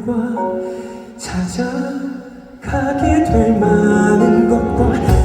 것들과 찾아가게 될 많은 것과